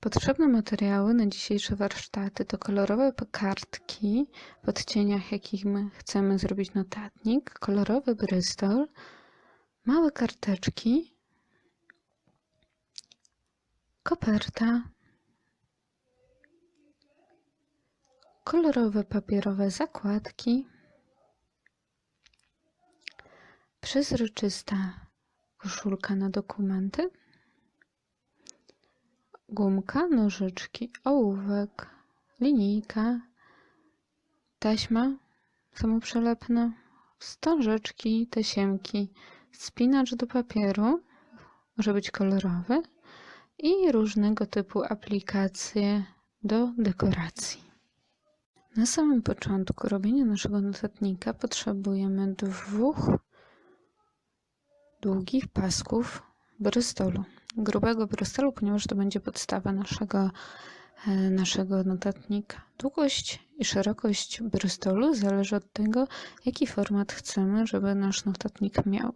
Potrzebne materiały na dzisiejsze warsztaty to kolorowe kartki w odcieniach, jakim chcemy zrobić notatnik, kolorowy brystol, małe karteczki, koperta, kolorowe papierowe zakładki, przezroczysta koszulka na dokumenty, gumka, nożyczki, ołówek, linijka, taśma samoprzylepna, wstążeczki, tasiemki, spinacz do papieru, może być kolorowy i różnego typu aplikacje do dekoracji. Na samym początku robienia naszego notatnika potrzebujemy dwóch długich pasków brystolu, grubego brystolu, ponieważ to będzie podstawa naszego, e, naszego notatnika. Długość i szerokość brystolu zależy od tego, jaki format chcemy, żeby nasz notatnik miał.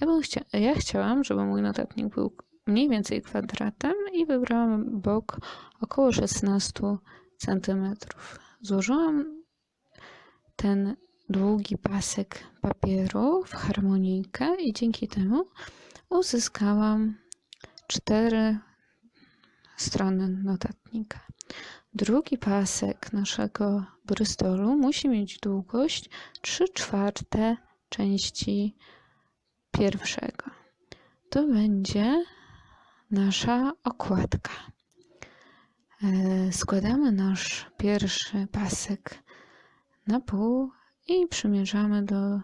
Ja, bym chcia ja chciałam, żeby mój notatnik był mniej więcej kwadratem i wybrałam bok około 16 cm. Złożyłam ten długi pasek papieru w harmonijkę i dzięki temu uzyskałam cztery strony notatnika. Drugi pasek naszego brystolu musi mieć długość 3 czwarte części pierwszego. To będzie nasza okładka. E, składamy nasz pierwszy pasek na pół i przymierzamy do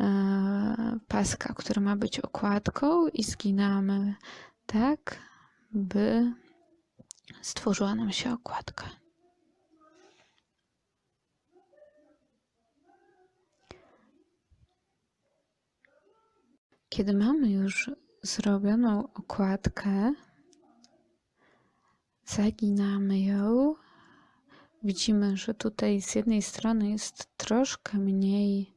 e, paska, który ma być okładką i zginamy tak, by stworzyła nam się okładka. Kiedy mamy już zrobioną okładkę, zaginamy ją Widzimy, że tutaj z jednej strony jest troszkę mniej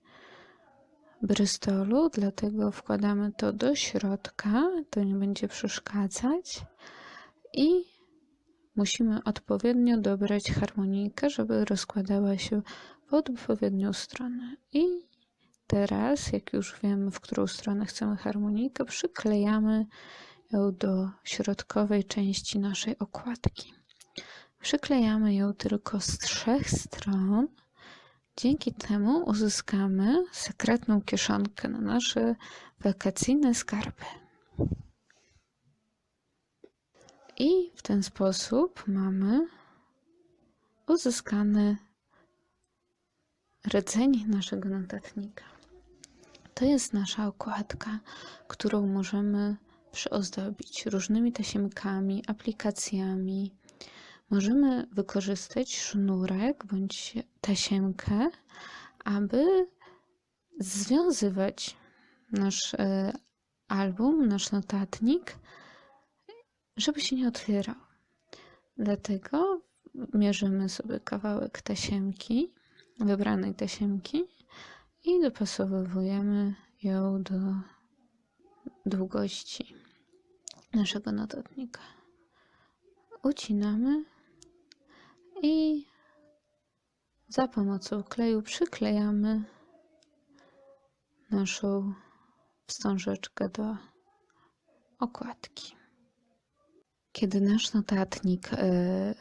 brystolu, dlatego wkładamy to do środka, to nie będzie przeszkadzać i musimy odpowiednio dobrać harmonijkę, żeby rozkładała się w odpowiednią stronę. I teraz, jak już wiemy, w którą stronę chcemy harmonijkę, przyklejamy ją do środkowej części naszej okładki. Przyklejamy ją tylko z trzech stron. Dzięki temu uzyskamy sekretną kieszonkę na nasze wakacyjne skarby. I w ten sposób mamy uzyskany rdzeń naszego notatnika. To jest nasza okładka, którą możemy przyozdobić różnymi tasiemkami, aplikacjami, możemy wykorzystać sznurek bądź tasiemkę, aby związywać nasz e, album, nasz notatnik, żeby się nie otwierał. Dlatego mierzymy sobie kawałek tasiemki, wybranej tasiemki i dopasowujemy ją do długości naszego notatnika. Ucinamy i za pomocą kleju przyklejamy naszą wstążeczkę do okładki. Kiedy nasz notatnik e,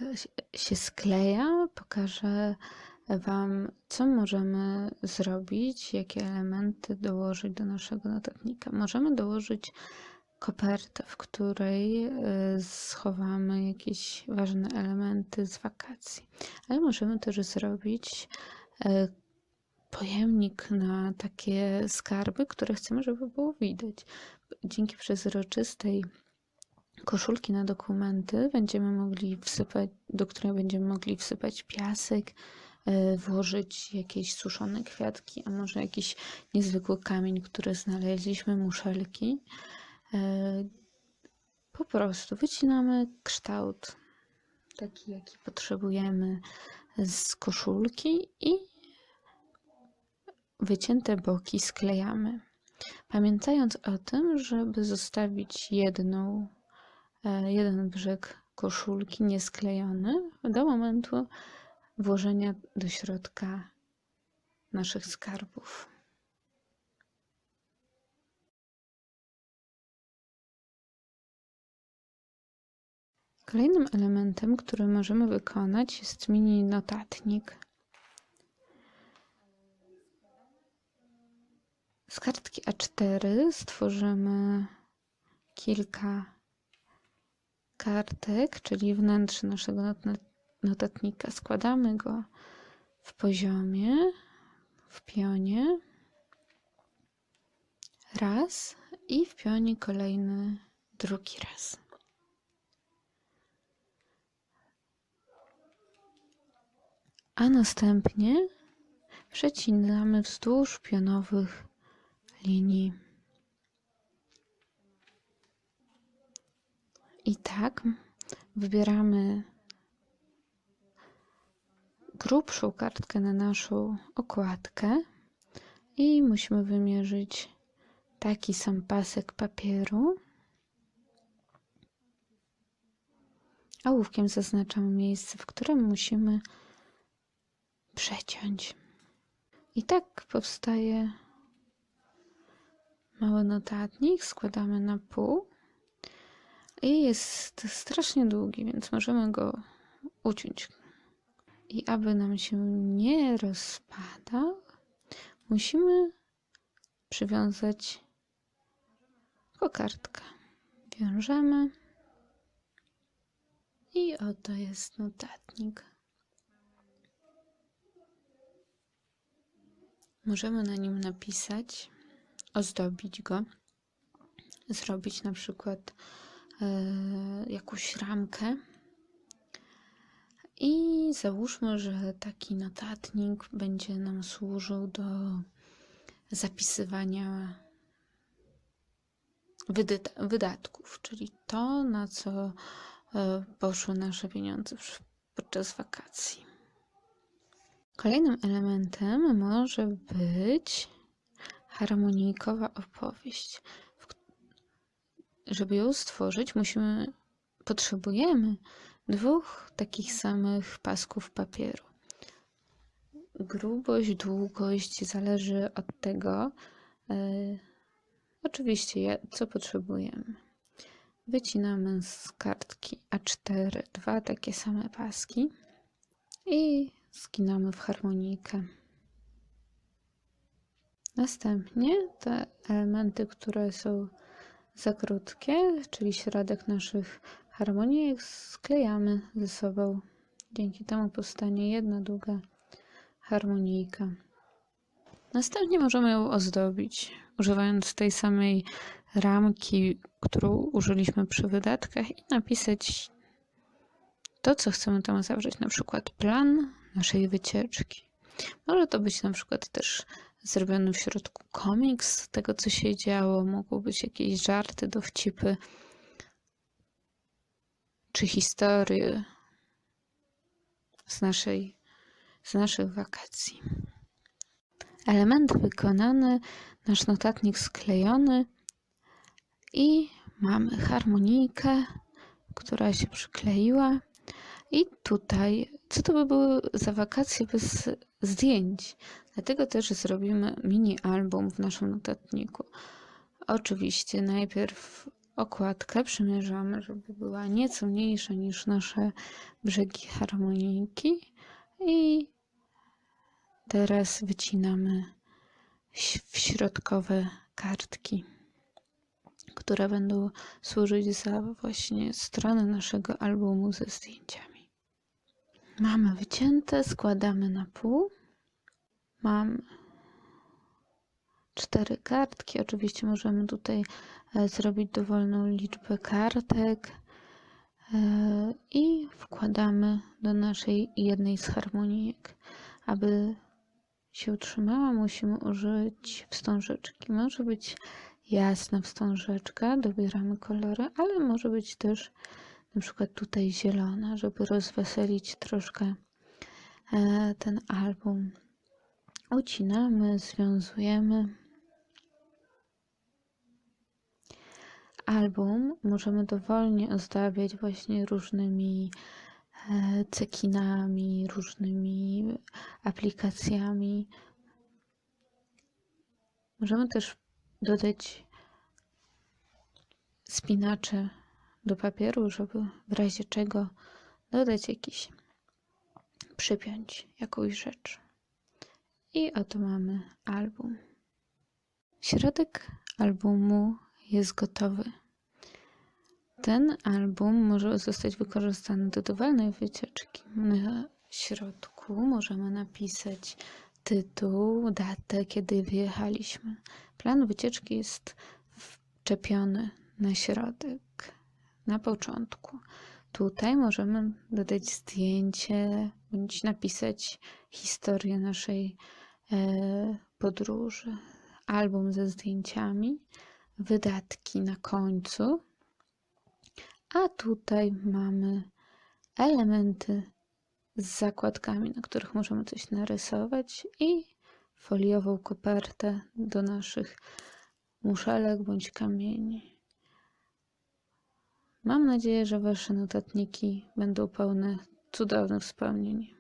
się skleja, pokażę Wam, co możemy zrobić, jakie elementy dołożyć do naszego notatnika. Możemy dołożyć kopertę, w której e, schowamy jakieś ważne elementy z wakacji. Ale możemy też zrobić e, pojemnik na takie skarby, które chcemy, żeby było widać. Dzięki przezroczystej koszulki na dokumenty będziemy mogli wsypać, do której będziemy mogli wsypać piasek, e, włożyć jakieś suszone kwiatki, a może jakiś niezwykły kamień, który znaleźliśmy, muszelki. E, po prostu wycinamy kształt taki, jaki potrzebujemy z koszulki i wycięte boki sklejamy. Pamiętając o tym, żeby zostawić jedną, e, jeden brzeg koszulki niesklejony do momentu włożenia do środka naszych skarbów. Kolejnym elementem, który możemy wykonać jest mini notatnik. Z kartki A4 stworzymy kilka kartek, czyli wnętrze naszego notatnika. Składamy go w poziomie, w pionie. Raz i w pionie kolejny drugi raz. A następnie przecinamy wzdłuż pionowych linii. I tak wybieramy grubszą kartkę na naszą okładkę i musimy wymierzyć taki sam pasek papieru. Ołówkiem zaznaczamy miejsce, w którym musimy przeciąć. I tak powstaje mały notatnik. Składamy na pół i jest strasznie długi, więc możemy go uciąć. I aby nam się nie rozpadał, musimy przywiązać kokardkę. Wiążemy i oto jest notatnik. Możemy na nim napisać, ozdobić go, zrobić na przykład e, jakąś ramkę. I załóżmy, że taki notatnik będzie nam służył do zapisywania wydatków, czyli to, na co e, poszły nasze pieniądze podczas wakacji. Kolejnym elementem może być harmonijkowa opowieść. Żeby ją stworzyć, musimy, potrzebujemy dwóch takich samych pasków papieru. Grubość, długość zależy od tego, yy, oczywiście, co potrzebujemy. Wycinamy z kartki A4 dwa takie same paski i skinamy w harmonijkę. Następnie te elementy, które są za krótkie, czyli środek naszych harmonijek, sklejamy ze sobą. Dzięki temu powstanie jedna długa harmonijka. Następnie możemy ją ozdobić, używając tej samej ramki, którą użyliśmy przy wydatkach i napisać to, co chcemy tam zawrzeć, na przykład plan naszej wycieczki. Może to być na przykład też zrobiony w środku komiks tego, co się działo. Mogą być jakieś żarty, dowcipy czy historie z, naszej, z naszych wakacji. Element wykonany, nasz notatnik sklejony i mamy harmonijkę, która się przykleiła. I tutaj, co to by były za wakacje bez zdjęć? Dlatego też zrobimy mini album w naszym notatniku. Oczywiście najpierw okładkę przymierzamy, żeby była nieco mniejsza niż nasze brzegi harmonijki i teraz wycinamy w środkowe kartki, które będą służyć za właśnie stronę naszego albumu ze zdjęciami. Mamy wycięte, składamy na pół. Mam cztery kartki. Oczywiście możemy tutaj e, zrobić dowolną liczbę kartek e, i wkładamy do naszej jednej z harmonijek. Aby się utrzymała, musimy użyć wstążeczki. Może być jasna wstążeczka, dobieramy kolory, ale może być też na przykład tutaj zielona, żeby rozweselić troszkę e, ten album. Ucinamy, związujemy. album możemy dowolnie ozdabiać właśnie różnymi e, cekinami, różnymi aplikacjami. Możemy też dodać spinacze do papieru, żeby w razie czego dodać jakiś, przypiąć jakąś rzecz. I oto mamy album. Środek albumu jest gotowy. Ten album może zostać wykorzystany do dowolnej wycieczki. Na środku możemy napisać tytuł, datę, kiedy wyjechaliśmy. Plan wycieczki jest wczepiony na środek, na początku. Tutaj możemy dodać zdjęcie bądź napisać historię naszej e, podróży. Album ze zdjęciami, wydatki na końcu, a tutaj mamy elementy z zakładkami, na których możemy coś narysować i foliową kopertę do naszych muszelek bądź kamieni. Mam nadzieję, że Wasze notatniki będą pełne cudownych wspomnień.